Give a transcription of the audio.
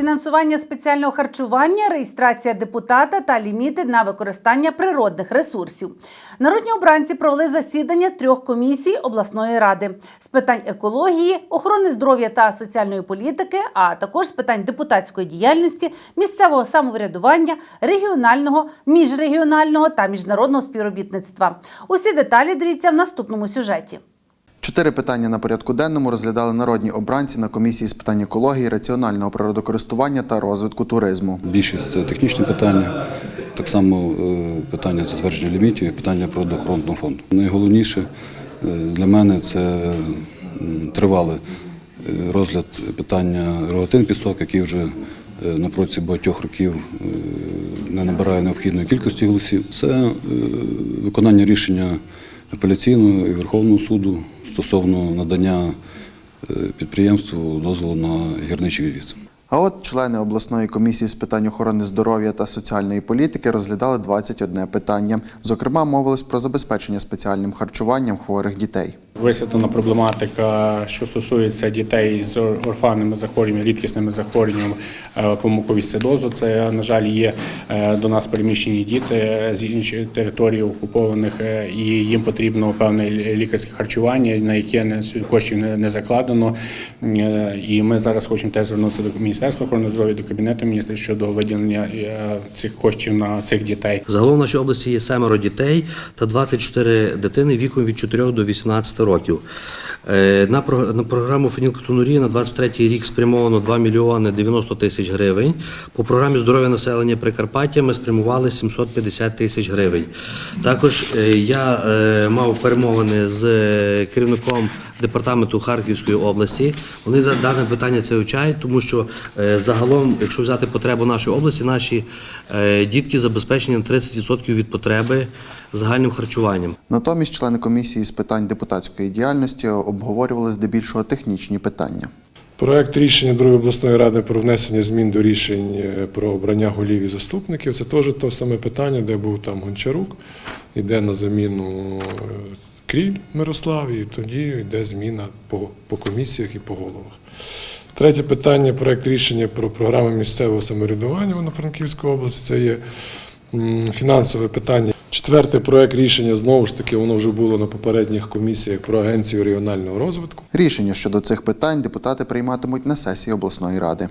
фінансування спеціального харчування, реєстрація депутата та ліміти на використання природних ресурсів. Народні обранці провели засідання трьох комісій обласної ради з питань екології, охорони здоров'я та соціальної політики, а також з питань депутатської діяльності, місцевого самоврядування, регіонального, міжрегіонального та міжнародного співробітництва. Усі деталі дивіться в наступному сюжеті. Чотири питання на порядку денному розглядали народні обранці на комісії з питань екології, раціонального природокористування та розвитку туризму. Більшість це технічні питання, так само е, питання затвердження лімітів і питання природоохоронного фонду. Найголовніше е, для мене це тривалий е, розгляд питання рогатин пісок, який вже на протязі багатьох років не набирає необхідної кількості голосів. Це виконання рішення апеляційного і Верховного суду стосовно надання е, підприємству дозволу на гірничий відвід. А от члени обласної комісії з питань охорони здоров'я та соціальної політики розглядали 21 питання. Зокрема, мовились про забезпечення спеціальним харчуванням хворих дітей. Висвітлена проблематика, що стосується дітей з орфанними захворюваннями, рідкісними захворюваннями е, по муковісцидозу. Це, на жаль, є е, до нас переміщені діти з інших територій окупованих, е, і їм потрібно певне лікарське харчування, на яке коштів не, закладено. І ми зараз хочемо теж звернутися до Міністерства охорони здоров'я, до Кабінету міністрів щодо виділення цих коштів на цих дітей. Загалом в нашій області є семеро дітей та 24 дитини віком від 4 до 18 років. Eutróquio. На, про- на програму фенілкетонурії на 23 рік спрямовано 2 мільйони 90 тисяч гривень. По програмі здоров'я населення Прикарпаття ми спрямували 750 тисяч гривень. Також е, я е, мав перемовини з е, керівником департаменту Харківської області. Вони да- дане питання це вивчають, тому що е, загалом, якщо взяти потребу нашої області, наші е, дітки забезпечені на 30% від потреби загальним харчуванням. Натомість члени комісії з питань депутатської діяльності обговорювали здебільшого технічні питання. Проект рішення Другої обласної ради про внесення змін до рішень е, про обрання голів і заступників. Це теж те саме питання, де був там Гончарук, йде на заміну е, Кріль Мирослав, і тоді йде зміна по, по комісіях і по головах. Третє питання проект рішення про програму місцевого самоврядування в Івано-Франківської області. Це є фінансове питання. Четверте проект рішення знову ж таки воно вже було на попередніх комісіях про агенцію регіонального розвитку. Рішення щодо цих питань депутати прийматимуть на сесії обласної ради.